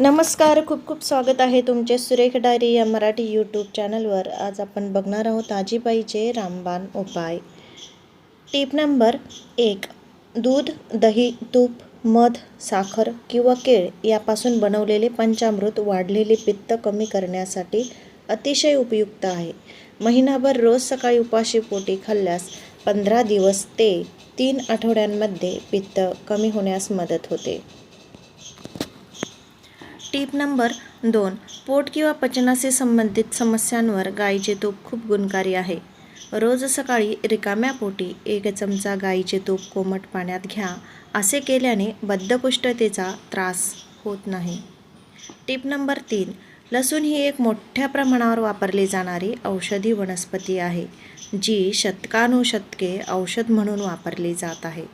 नमस्कार खूप खूप स्वागत आहे तुमचे सुरेख डायरी या मराठी यूट्यूब चॅनलवर. आज आपण बघणार आहोत आजीबाईचे रामबाण उपाय. टीप नंबर एक दूध दही तूप मध साखर किंवा केळ यापासून बनवलेले पंचामृत वाढलेले पित्त कमी करण्यासाठी अतिशय उपयुक्त आहे. महिनाभर रोज सकाळी उपाशी पोटी खाल्ल्यास पंधरा दिवस ते तीन आठवड्यांमध्ये पित्त कमी होण्यास मदत होते. टीप नंबर दोन पोट किंवा पचनाशी संबंधित समस्यांवर गाईचे तूप खूप गुणकारी आहे. रोज सकाळी रिकाम्या पोटी एक चमचा गाईचे तूप कोमट पाण्यात घ्या असे केल्याने बद्धपुष्टतेचा त्रास होत नाही. टीप नंबर तीन लसूण ही एक मोठ्या प्रमाणावर वापरली जाणारी औषधी वनस्पती आहे जी शतकानुशतके औषध म्हणून वापरली जात आहे.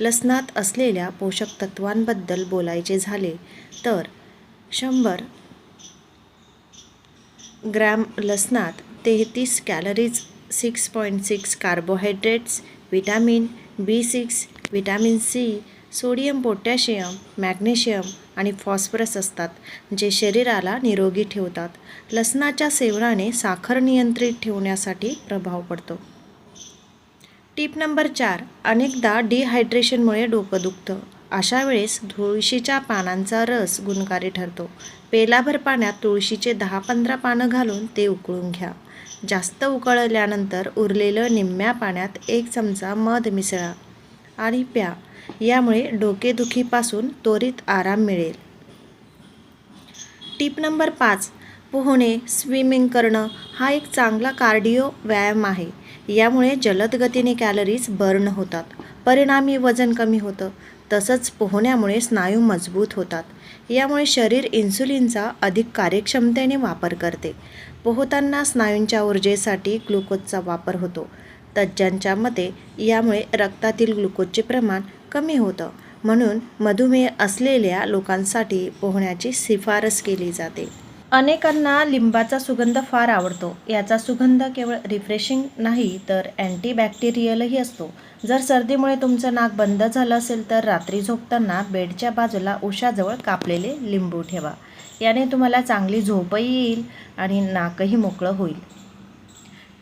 लसणात असलेल्या पोषक तत्वांबद्दल बोलायचे झाले तर शंभर ग्रॅम लसणात तेहतीस calories six point six carbohydrates vitamin B six vitamin C sodium potassium magnesium आणि फॉस्फरस असतात जे शरीराला निरोगी ठेवतात. लसणाच्या सेवनाने साखर नियंत्रित ठेवण्यासाठी प्रभाव पडतो. टीप नंबर चार अनेकदा डिहायड्रेशनमुळे डोकं दुखतं. अशा वेळेस तुळशीच्या पानांचा रस गुणकारी ठरतो. पेलाभर पाण्यात तुळशीचे दहा पंधरा पानं घालून ते उकळून घ्या. जास्त उकळल्यानंतर उरलेलं निम्म्या पाण्यात एक चमचा मध मिसळा आणि प्या. यामुळे डोकेदुखीपासून त्वरित आराम मिळेल. टीप नंबर पाच. पोहणे स्विमिंग करणं हा एक चांगला कार्डिओ व्यायाम आहे. यामुळे जलद गतीने कॅलरीज बर्न होतात. परिणामी वजन कमी होतं. तसंच पोहण्यामुळे स्नायू मजबूत होतात. यामुळे शरीर इन्सुलिनचा अधिक कार्यक्षमतेने वापर करते. पोहताना स्नायूंच्या ऊर्जेसाठी ग्लुकोजचा वापर होतो. तज्ज्ञांच्या मते यामुळे रक्तातील ग्लुकोजचे प्रमाण कमी होतं. म्हणून मधुमेह असलेल्या लोकांसाठी पोहण्याची शिफारस केली जाते. अनेकांना लिंबाचा सुगंध फार आवडतो. याचा सुगंध केवळ रिफ्रेशिंग नाही तर अँटीबॅक्टेरियलही असतो. जर सर्दीमुळे तुमचं नाक बंद झालं असेल तर रात्री झोपताना बेडच्या बाजूला उशाजवळ कापलेले लिंबू ठेवा. याने तुम्हाला चांगली झोपही येईल आणि नाकही मोकळं होईल.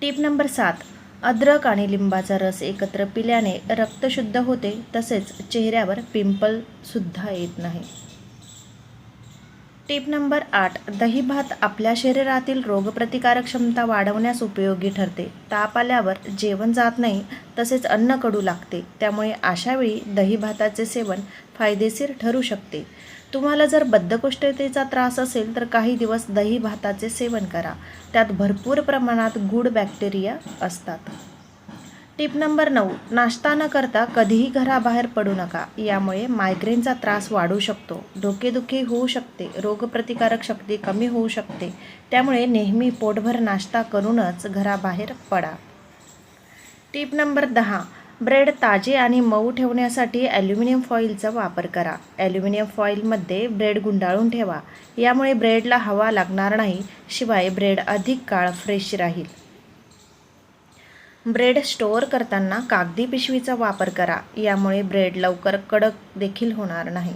टीप नंबर सात. अद्रक आणि लिंबाचा रस एकत्र पिल्याने रक्त शुद्ध होते तसेच चेहऱ्यावर पिंपलसुद्धा येत नाही. टीप नंबर आठ दही भात आपल्या शरीरातील रोगप्रतिकारक क्षमता वाढवण्यास उपयोगी ठरते. ताप आल्यावर जेवण जात नाही तसेच अन्न कडू लागते. त्यामुळे अशावेळी दही भाताचे सेवन फायदेशीर ठरू शकते. तुम्हाला जर बद्धकोष्ठतेचा त्रास असेल तर काही दिवस दही भाताचे सेवन करा. त्यात भरपूर प्रमाणात गुड बॅक्टेरिया असतात. टिप नंबर नऊ नाश्ता न करता कधीही घराबाहेर पडू नका. यामुळे मायग्रेनचा त्रास वाढू शकतो. डोकेदुखी होऊ शकते. रोगप्रतिकारक शक्ती कमी होऊ शकते. त्यामुळे नेहमी पोटभर नाश्ता करूनच घराबाहेर पडा. टिप नंबर दहा ब्रेड ताजे आणि मऊ ठेवण्यासाठी ॲल्युमिनियम फॉईलचा वापर करा. ॲल्युमिनियम फॉईलमध्ये ब्रेड गुंडाळून ठेवा. यामुळे ब्रेडला हवा लागणार नाही. शिवाय ब्रेड अधिक काळ फ्रेश राहील. ब्रेड स्टोअर करताना कागदी पिशवीचा वापर करा यामुळे ब्रेड लवकर कडक देखील होणार नाही.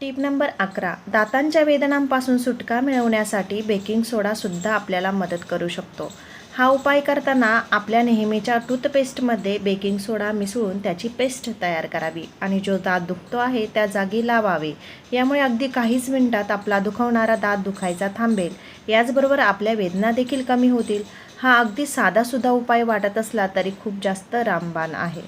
टीप नंबर अकरा. दातांच्या वेदनांपासून सुटका मिळवण्यासाठी बेकिंग सोडासुद्धा आपल्याला मदत करू शकतो. हा उपाय करताना आपल्या नेहमीच्या टूथपेस्टमध्ये बेकिंग सोडा मिसळून त्याची पेस्ट तयार करावी आणि जो दात दुखतो आहे त्या जागी लावावे. यामुळे अगदी काहीच मिनिटात आपला दुखवणारा दात दुखायचा थांबेल. याचबरोबर आपल्या वेदना देखील कमी होतील. हा अगदी साधासुद्धा उपाय वाटत असला तरी खूप जास्त रामबाण आहे.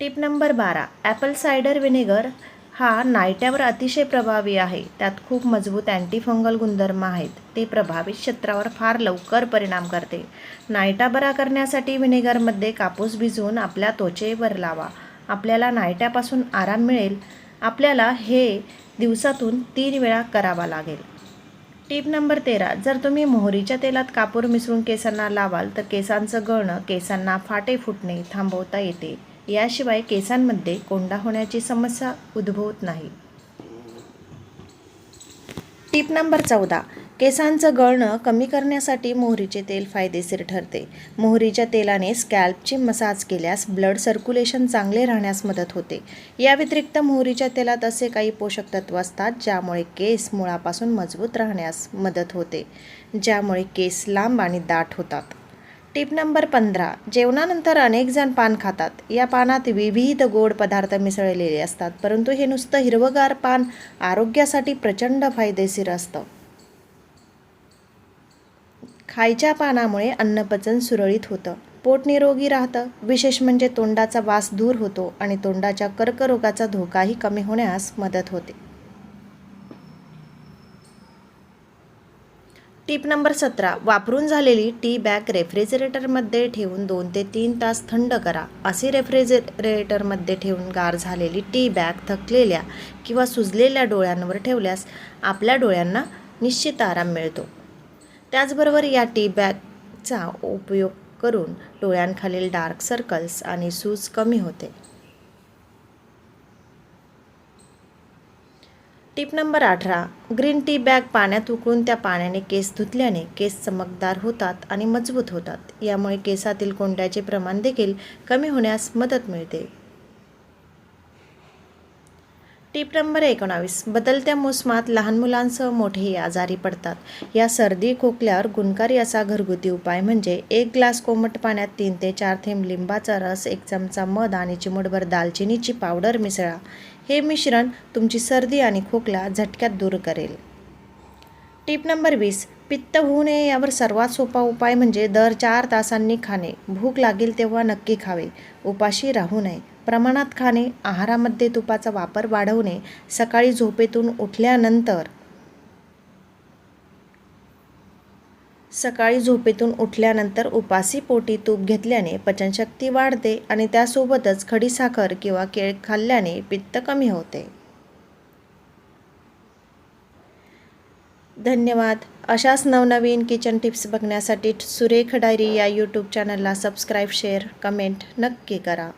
टिप नंबर बारा. ॲपल सायडर विनेगर हा नायट्यावर अतिशय प्रभावी आहे. त्यात खूप मजबूत अँटीफंगल गुणधर्म आहेत. ते प्रभावित क्षेत्रावर फार लवकर परिणाम करते. नायटा बरा करण्यासाठी विनेगरमध्ये कापूस भिजवून आपल्या त्वचेवर लावा. आपल्याला नायट्यापासून आराम मिळेल. आपल्याला हे दिवसातून तीन वेळा करावा लागेल. टीप नंबर तेरा जर तुम्ही मोहरीच्या तेलात कापूर मिसळून केसांना लावाल तर केसांचं गळणं केसांना फाटे फुटणे थांबवता येते. याशिवाय केसांमध्ये कोंडा होण्याची समस्या उद्भवत नाही. टीप नंबर चौदा केसांचं गळणं कमी करण्यासाठी मोहरीचे तेल फायदेशीर ठरते. मोहरीच्या तेलाने स्कॅल्पची मसाज केल्यास ब्लड सर्क्युलेशन चांगले राहण्यास मदत होते. या व्यतिरिक्त मोहरीच्या तेलात असे काही पोषक तत्व असतात ज्यामुळे केस मुळापासून मजबूत राहण्यास मदत होते ज्यामुळे केस लांब आणि दाट होतात. टिप नंबर पंधरा जेवणानंतर अनेक जण पान खातात. या पानात विविध गोड पदार्थ मिसळलेले असतात परंतु हे नुसतं हिरवगार पान आरोग्यासाठी प्रचंड फायदेशीर असतं. खायच्या पानामुळे अन्नपचन सुरळीत होतं. पोट निरोगी राहतं. विशेष म्हणजे तोंडाचा वास दूर होतो आणि तोंडाच्या कर्करोगाचा धोकाही कमी होण्यास मदत होते. टीप नंबर सतरा. वापरून झालेली टी बॅग रेफ्रिजरेटरमध्ये ठेवून दोन ते तीन तास थंड करा. असे रेफ्रिजरेटरमध्ये ठेवून गार झालेली टी बॅग थकलेल्या किंवा सुजलेल्या डोळ्यांवर ठेवल्यास आपल्या डोळ्यांना निश्चित आराम मिळतो. त्याचबरोबर या टी बॅगचा उपयोग करून डोळ्यांखालील डार्क सर्कल्स आणि सूज कमी होते. टिप नंबर अठरा. ग्रीन टी बॅग पाण्यात उकळून त्या पाण्याने केस धुतल्याने केस चमकदार होतात आणि मजबूत होतात. यामुळे केसातील कोंड्याचे प्रमाण देखील कमी होण्यास मदत मिळते. टीप नंबर एकोणावीस. बदलत्या मोसमात लहान मुलांसह मोठेही आजारी पडतात. या सर्दी खोकल्यावर गुणकारी असा घरगुती उपाय म्हणजे एक ग्लास कोमट पाण्यात तीन ते चार थेंब लिंबाचा रस एक चमचा मध आणि चिमूटभर दालचिनीची पावडर मिसळा. हे मिश्रण तुमची सर्दी आणि खोकला झटक्यात दूर करेल. टिप नंबर वीस पित्त होऊ नये यावर सर्वात सोपा उपाय म्हणजे दर चार तासांनी खाणे. भूक लागेल तेव्हा नक्की खावे. उपाशी राहू नये. प्रमाणात खाणे आहारामध्ये तुपाचा वापर वाढवणे सकाळी झोपेतून उठल्यानंतर सकाळी झोपेतून उठल्यानंतर उपासी पोटी तूप घेतल्याने पचनशक्ती वाढते आणि त्यासोबतच खडीसाखर किंवा केळ खाल्ल्याने पित्त कमी होते. धन्यवाद. अशाच नवनवीन किचन टिप्स बघण्यासाठी सुरेख डायरी या यूट्यूब चॅनलला सबस्क्राईब शेअर कमेंट नक्की करा.